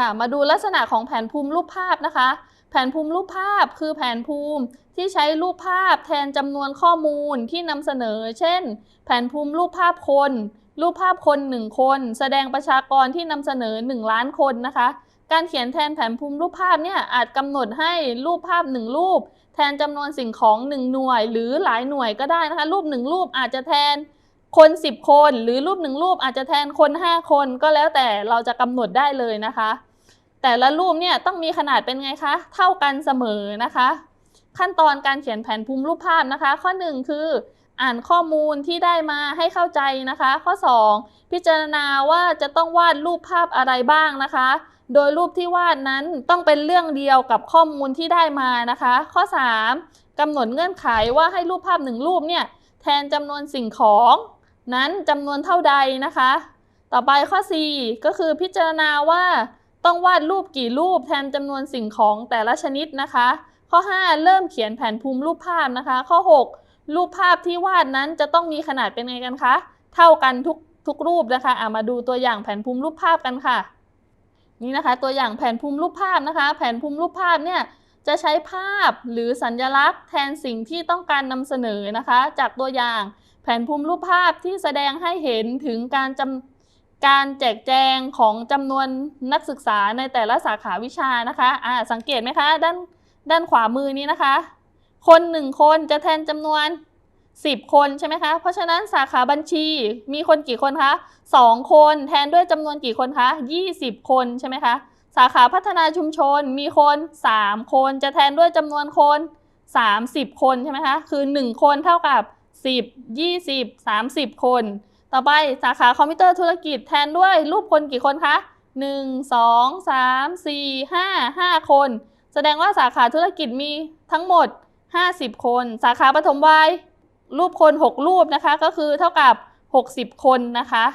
ค่ะ มาดูลักษณะของแผนภูมิรูปภาพนะคะ แผนภูมิรูปภาพคือแผนภูมิที่ใช้รูปภาพแทนจำนวนข้อมูลที่นำเสนอ เช่น แผนภูมิรูปภาพคน รูปภาพคนหนึ่งคน แสดงประชากรที่นำเสนอ 1 ล้านคนนะคะ การเขียนแทนแผนภูมิรูปภาพเนี่ยอาจกำหนดให้รูปภาพหนึ่งรูป แทนจำนวนสิ่งของหนึ่งหน่วย หรือหลายหน่วยก็ได้นะคะ รูปหนึ่งรูปอาจจะแทนคน 10 คน หรือรูปหนึ่งรูปอาจจะแทนคน 5 คนก็แล้วแต่เราจะกำหนดได้เลยนะคะ แต่ละรูปเนี่ยต้องมีขนาดเป็นไงคะ เท่ากันเสมอนะคะ ขั้นตอนการเขียนแผนภูมิรูปภาพนะคะ ข้อ 1 คือ อ่านข้อมูลที่ได้มาให้เข้าใจนะคะ ข้อ 2 พิจารณาว่าจะต้องวาดรูปภาพอะไรบ้างนะคะ โดยรูปที่วาดนั้นต้องเป็นเรื่องเดียวกับข้อมูลที่ได้มานะคะ ข้อ 3กำหนดเงื่อนไขว่าให้รูปภาพหนึ่งรูปเนี่ยแทนจำนวนสิ่งของนั้นจำนวนเท่าใดนะคะ ต่อไปข้อ 4 ก็คือพิจารณาว่า ต้องวาดรูปกี่รูปแทนจำนวนสิ่งของแต่ละชนิดนะคะ ข้อ 5 เริ่มเขียนแผนภูมิรูปภาพนะคะ ข้อ 6 รูปภาพที่วาดนั้นจะต้องมีขนาดเป็นไงกันคะ เท่ากันทุกทุกรูปนะคะะมาดูตัวอย่างแผนภูมิรูปภาพกันค่ะ นี่นะคะ ตัวอย่างแผนภูมิรูปภาพนะคะ แผนภูมิรูปภาพเนี่ยจะใช้ภาพหรือสัญลักษณ์แทนสิ่งที่ต้องการนำเสนอนะคะ จากตัวอย่างแผนภูมิรูปภาพที่แสดงให้เห็นถึงการจำ การแจกแจงของจำนวนนักศึกษาในแต่ละสาขาวิชานะคะอ่าสังเกตไหมคะด้านด้านขวามือนี้นะคะ คนหนึ่งคนจะแทนจำนวน 10 คนใช่ไหมคะ เพราะฉะนั้นสาขาบัญชีมีคนกี่คนคะ2 คนแทนด้วยจำนวนกี่คนคะ 20 คนใช่ไหมคะ สาขาพัฒนาชุมชนมีคน 3 คนจะแทนด้วยจำนวนคน 30 คนใช่ไหมคะ คือ 1 คนเท่ากับ 10 20 30 คน ต่อไปสาขาคอมพิวเตอร์ธุรกิจแทนด้วยรูปคนกี่คนคะ 1 2 3 4 5 5 คน แสดงว่าสาขาธุรกิจมีทั้งหมด 50 คน สาขาปฐมวัยรูปคน 6 รูปนะคะ ก็คือเท่ากับ 60 คนนะคะ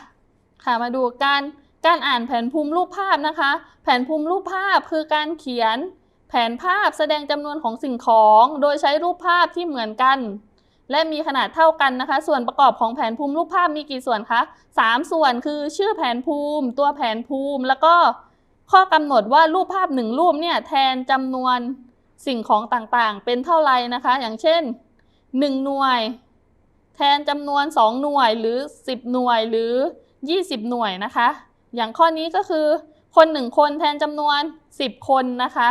ค่ะมาดูการการอ่านแผนภูมิรูปภาพนะคะ แผนภูมิรูปภาพคือการเขียน แผนภาพแสดงจำนวนของสิ่งของ โดยใช้รูปภาพที่เหมือนกัน และมีขนาดเท่ากันนะคะ ส่วนประกอบของแผนภูมิรูปภาพมีกี่ส่วนคะ3 ส่วนคือชื่อแผนภูมิ ตัวแผนภูมิ แล้วก็ข้อกำหนดว่ารูปภาพหนึ่งรูปเนี่ยแทนจำนวนสิ่งของต่างๆ เป็นเท่าไรนะคะ อย่างเช่น 1 หน่วย แทนจำนวน 2 หน่วยหรือ 10 หน่วยหรือ 20 หน่วยนะคะ อย่างข้อนี้ก็คือคน 1 คนแทนจำนวน 10 คนนะคะ